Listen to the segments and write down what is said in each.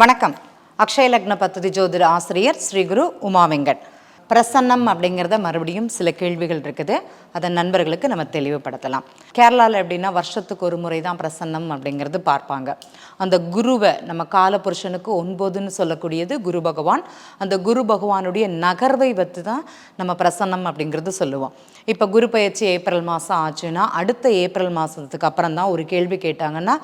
வணக்கம். அக்ஷய லக்ன பத்ததி ஜோதிட ஆசிரியர் ஸ்ரீ குரு உமா வெங்கட். பிரசன்னம் அப்படிங்கிறத மறுபடியும் சில கேள்விகள் இருக்குது. அதை நண்பர்களுக்கு நம்ம தெளிவுபடுத்தலாம். கேரளாவில் எப்படின்னா வருஷத்துக்கு ஒரு முறை தான் பிரசன்னம் அப்படிங்கிறது பார்ப்பாங்க. அந்த குருவை நம்ம காலபுருஷனுக்கு ஒன்பதுன்னு சொல்லக்கூடியது குரு பகவான். அந்த குரு பகவானுடைய நகர்வை வைத்து தான் நம்ம பிரசன்னம் அப்படிங்கிறது சொல்லுவோம். இப்போ குரு பயிற்சி ஏப்ரல் மாதம் ஆச்சுன்னா அடுத்த ஏப்ரல் மாதத்துக்கு அப்புறம் தான் ஒரு கேள்வி கேட்டாங்கன்னா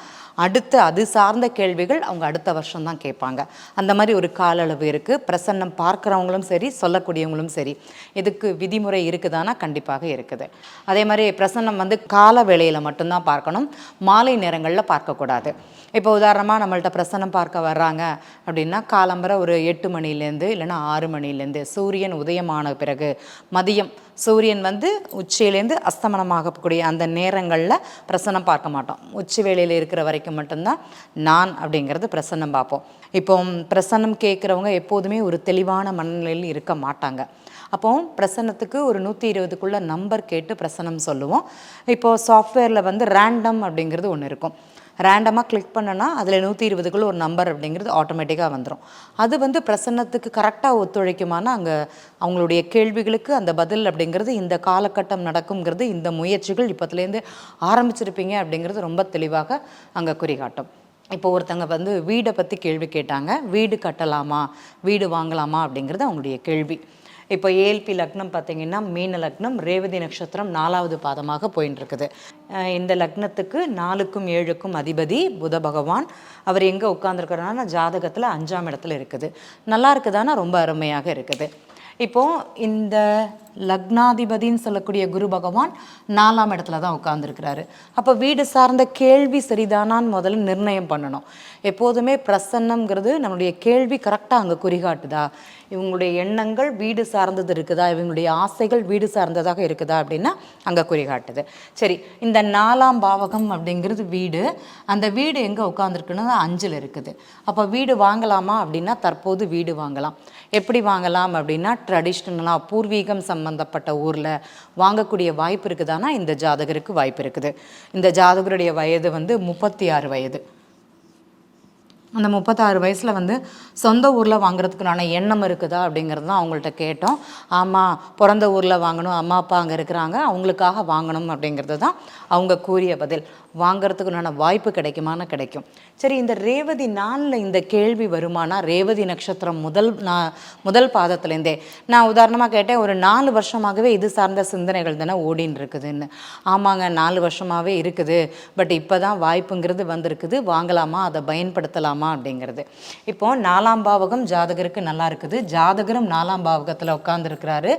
அடுத்த அது சார்ந்த கேள்விகள் அவங்க அடுத்த வருஷம் தான் கேட்பாங்க. அந்த மாதிரி ஒரு கால அளவு இருக்குது பிரசன்னம் பார்க்குறவங்களும் சரி சொல்லக்கூடியவங்களும் சரி இதுக்கு விதிமுறை இருக்குதானா கண்டிப்பாக இருக்குது. அதே மாதிரி பிரசன்னம் வந்து கால வேளையில் மட்டும்தான் பார்க்கணும் மாலை நேரங்களில் பார்க்கக்கூடாது. இப்போ உதாரணமாக நம்மள்ட்ட பிரசன்னம் பார்க்க வர்றாங்க அப்படின்னா காலம்பரை ஒரு எட்டு மணிலேருந்து இல்லைன்னா ஆறு மணிலேருந்து சூரியன் உதயமான பிறகு மதியம் சூரியன் வந்து உச்சியிலேருந்து அஸ்தமனமாகக்கூடிய அந்த நேரங்களில் பிரசன்னம் பார்க்க மாட்டோம். உச்சி வேளையில் இருக்கிற வரைக்கும் மட்டும்தான் நான் அப்படிங்கிறது பிரசன்னம் பார்ப்போம். இப்போ பிரசன்னம் கேட்குறவங்க எப்போதுமே ஒரு தெளிவான மனநிலையில் இருக்க மாட்டாங்க. அப்போ பிரசன்னத்துக்கு ஒரு நூற்றி இருபதுக்குள்ள நம்பர் கேட்டு பிரசன்னம் சொல்லுவோம். இப்போது சாஃப்ட்வேரில் வந்து ரேண்டம் அப்படிங்கிறது ஒன்று இருக்கும். ரேண்டமாக கிளிக் பண்ணனா அதில் நூற்றி இருபதுக்குள்ள ஒரு நம்பர் அப்படிங்கிறது ஆட்டோமேட்டிக்காக வந்துடும் அது வந்து பிரசன்னத்துக்கு கரெக்டாக ஒத்துழைக்குமானா அங்கே அவங்களுடைய கேள்விகளுக்கு அந்த பதில் அப்படிங்கிறது இந்த காலகட்டம் நடக்குங்கிறது இந்த முயற்சிகள் இப்போத்துலேருந்து ஆரம்பிச்சிருப்பீங்க அப்படிங்கிறது ரொம்ப தெளிவாக அங்கே குறிகாட்டும். இப்போ ஒருத்தங்க வந்து வீடை பற்றி கேள்வி கேட்டாங்க வீடு கட்டலாமா வீடு வாங்கலாமா அப்படிங்கிறது அவங்களுடைய கேள்வி. இப்போ ஏஎல்பி லக்னம் பார்த்தீங்கன்னா மீன லக்னம் ரேவதி நட்சத்திரம் நாலாவது பாதமாக போயின்னு இருக்குது இந்த லக்னத்துக்கு நாலுக்கும் ஏழுக்கும் அதிபதி புத பகவான். அவர் எங்கே உட்காந்துருக்கிறாருன்னா ஜாதகத்தில் அஞ்சாம் இடத்துல இருக்குது. நல்லா இருக்குதானா ரொம்ப அருமையாக இருக்குது. இப்போது இந்த லக்னாதிபதின்னு சொல்லக்கூடிய குரு பகவான் நாலாம் இடத்துல தான் உட்காந்துருக்கிறாரு அப்போ வீடு சார்ந்த கேள்வி சரிதானான்னு முதல்ல நிர்ணயம் பண்ணணும். எப்போதுமே பிரசன்னம்ங்கிறது நம்மளுடைய கேள்வி கரெக்டாக அங்கே குறிகாட்டுதா? இவங்களுடைய எண்ணங்கள் வீடு சார்ந்தது இருக்குதா? இவங்களுடைய ஆசைகள் வீடு சார்ந்ததாக இருக்குதா அப்படின்னா அங்கே குறிகாட்டுது. சரி இந்த நாலாம் பாவகம் அப்படிங்கிறது வீடு. அந்த வீடு எங்கே உட்காந்துருக்குன்னு அஞ்சில் இருக்குது. அப்போ வீடு வாங்கலாமா அப்படின்னா தற்போது வீடு வாங்கலாம். எப்படி வாங்கலாம் அப்படின்னா ட்ரெடிஷ்னலாக பூர்வீகம் சம்பந்தப்பட்ட ஊரில் வாங்கக்கூடிய வாய்ப்பு இருக்குதானா? இந்த ஜாதகருக்கு வாய்ப்பு இருக்குது. இந்த ஜாதகருடைய வயது வந்து முப்பத்தி ஆறு வயது. அந்த முப்பத்தாறு வயசில் வந்து சொந்த ஊரில் வாங்குறதுக்குனான எண்ணம் இருக்குதா அப்படிங்கிறது தான் அவங்கள்ட்ட கேட்டோம். ஆமாம் பிறந்த ஊரில் வாங்கணும் அம்மா அப்பா அங்கே இருக்கிறாங்க அவங்களுக்காக வாங்கணும் அப்படிங்கிறது தான் அவங்க கூறிய பதில். வாங்குறதுக்குனான வாய்ப்பு கிடைக்குமான்னு கிடைக்கும். சரி இந்த ரேவதி நாளில் இந்த கேள்வி வருமானா? ரேவதி நட்சத்திரம் முதல் நான் முதல் பாதத்துலேருந்தே நான் உதாரணமாக கேட்டேன் ஒரு நாலு வருஷமாகவே இது சார்ந்த சிந்தனைகள் தானே ஓடின்னு இருக்குதுன்னு ஆமாங்க நாலு வருஷமாகவே இருக்குது. பட் இப்போ தான் வாய்ப்புங்கிறது வந்திருக்குது. வாங்கலாமா? அதை பயன்படுத்தலாமா? அப்படிங்கிறது. இப்போ நாலாம் பாவகம் ஜாதகருக்கு நல்லா இருக்குது. ஜாதகரும் நாலாம் பாவகத்தில் உட்காந்துருக்கிறாரு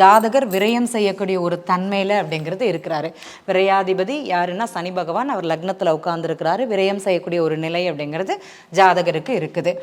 ஜாதகர் விரயம் செய்யக்கூடிய ஒரு தன்மையில் அப்படிங்கிறது இருக்கிறாரு. விரையாதிபதி யாருன்னா சனி பகவான் அவர் லக்னத்தில் உட்காந்துருக்கிறாரு விரயம் செய்யக்கூடிய ஒரு நிலை அப்படிங்கிறது ஜாதகருக்கு இருக்குது.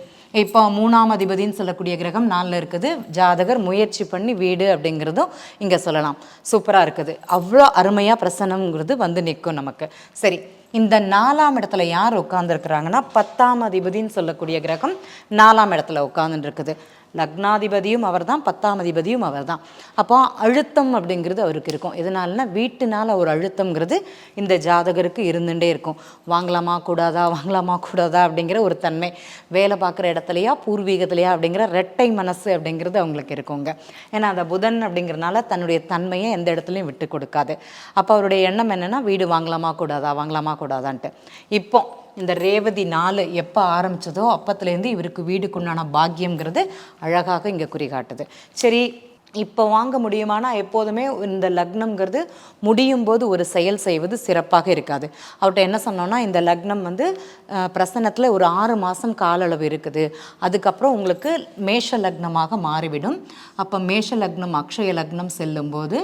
இப்போ மூணாம் அதிபதின்னு சொல்லக்கூடிய கிரகம் நாளில் இருக்குது. ஜாதகர் முயற்சி பண்ணி வீடு அப்படிங்கிறதும் இங்கே சொல்லலாம். சூப்பராக இருக்குது. அவ்வளோ அருமையாக பிரசனங்கிறது வந்து நிற்கும் நமக்கு. சரி இந்த நாலாம் இடத்துல யார் உட்காந்துருக்குறாங்கன்னா பத்தாம் அதிபதின்னு சொல்லக்கூடிய கிரகம் நாலாம் இடத்துல உட்காந்துருக்குது இருக்குது. லக்னாதிபதியும் அவர் தான் பத்தாம் அதிபதியும் அவர் தான் அப்போ அழுத்தம் அப்படிங்கிறது அவருக்கு இருக்கும். எதனாலனா வீட்டுனால் ஒரு அழுத்தங்கிறது இந்த ஜாதகருக்கு இருந்துகிட்டே இருக்கும். வாங்கலாமா கூடாதா வாங்கலாமா கூடாதா அப்படிங்கிற ஒரு தன்மை. வேலை பார்க்குற இடத்துலையா பூர்வீகத்துலையா அப்படிங்கிற ரெட்டை மனசு அப்படிங்கிறது அவங்களுக்கு இருக்குங்க. ஏன்னா அந்த புதன் அப்படிங்கிறனால தன்னுடைய தன்மையை எந்த இடத்துலையும் விட்டு கொடுக்காது. அப்போ அவருடைய எண்ணம் என்னென்னா வீடு வாங்கலாமா கூடாதா வாங்கலாமா கூடாதான்ட்டு. இப்போ இந்த ரேவதி நாலு எப்போ ஆரம்பிச்சதோ அப்பத்துலேருந்து இவருக்கு வீடுக்குண்டான பாக்கியங்கிறது அழகாக இங்கே குறிகாட்டுது. சரி இப்போ வாங்க முடியுமானா எப்போதுமே இந்த லக்னம்ங்கிறது முடியும் போது ஒரு செயல் செய்வது சிறப்பாக இருக்காது. அவர்கிட்ட என்ன சொன்னோன்னா இந்த லக்னம் வந்து பிரசன்னத்தில் ஒரு ஆறு மாதம் கால அளவு இருக்குது. அதுக்கப்புறம் உங்களுக்கு மேஷ லக்னமாக மாறிவிடும். அப்போ மேஷ லக்னம் அக்ஷய லக்னம் செல்லும்போது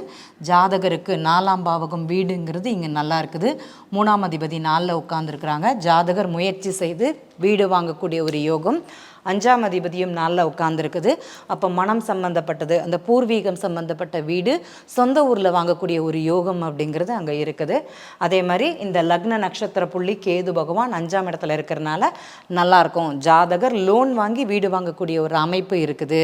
ஜாதகருக்கு நாலாம் பாவகம் வீடுங்கிறது இங்கே நல்லா இருக்குது. மூணாம் அதிபதி நாளில் உட்காந்துருக்குறாங்க ஜாதகர் முயற்சி செய்து வீடு வாங்கக்கூடிய ஒரு யோகம். அஞ்சாம் அதிபதியும் நாளில் உட்கார்ந்துருக்குது. அப்போ மனம் சம்பந்தப்பட்டது அந்த பூர்வீகம் சம்பந்தப்பட்ட வீடு சொந்த ஊரில் வாங்கக்கூடிய ஒரு யோகம் அப்படிங்கிறது அங்கே இருக்குது. அதே மாதிரி இந்த லக்ன நட்சத்திர புள்ளி கேது பகவான் அஞ்சாம் இடத்துல இருக்கிறனால நல்லாயிருக்கும் ஜாதகர் லோன் வாங்கி வீடு வாங்கக்கூடிய ஒரு அமைப்பு இருக்குது.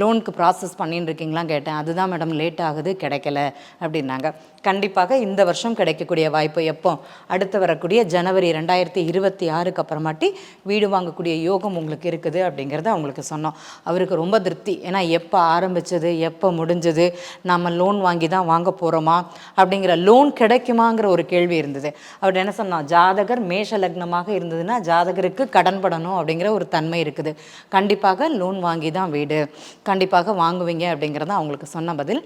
லோனுக்கு ப்ராசஸ் பண்ணின்னு இருக்கீங்களா கேட்டேன். அதுதான் மேடம் லேட் ஆகுது கிடைக்கல அப்படின்னாங்க. கண்டிப்பாக இந்த வருஷம் கிடைக்கக்கூடிய வாய்ப்பு எப்போ? அடுத்து வரக்கூடிய ஜனவரி ரெண்டாயிரத்தி இருபத்தி ஆறுக்கு அப்புறமாட்டி வீடு வாங்கக்கூடிய யோகம் உங்களுக்கு இருக்குது. அப்படிங்கிறத அவங்களுக்கு சொன்னோம். அவருக்கு ரொம்ப திருப்தி. ஏன்னா எப்போ ஆரம்பிச்சது எப்போ முடிஞ்சது நம்ம லோன் வாங்கி தான் வாங்க போகிறோமா அப்படிங்கிற லோன் கிடைக்குமாங்கிற ஒரு கேள்வி இருந்தது. அவர் என்ன சொன்னா ஜாதகர் மேஷ லக்னமாக இருந்ததுன்னா ஜாதகருக்கு கடன் படணும் அப்படிங்கிற ஒரு தன்மை இருக்குது. கண்டிப்பாக லோன் வாங்கி தான் வீடு. கண்டிப்பாக வாங்குவீங்க அப்படிங்கிறத அவங்களுக்கு சொன்ன பதில்.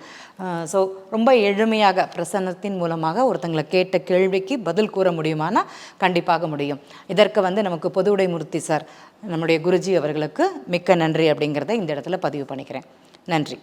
ஸோ ரொம்ப எளிமையாக பிரசன்னத்தின் மூலமாக ஒருத்தங்களை கேட்ட கேள்விக்கு பதில் கூற முடியுமானா கண்டிப்பாக முடியும். இதற்கு வந்து நமக்கு பொது உடைமூர்த்தி சார் நம்முடைய குருஜி அவர்களுக்கு மிக்க நன்றி அப்படிங்கிறத இந்த இடத்துல பதிவு பண்ணிக்கிறேன். நன்றி.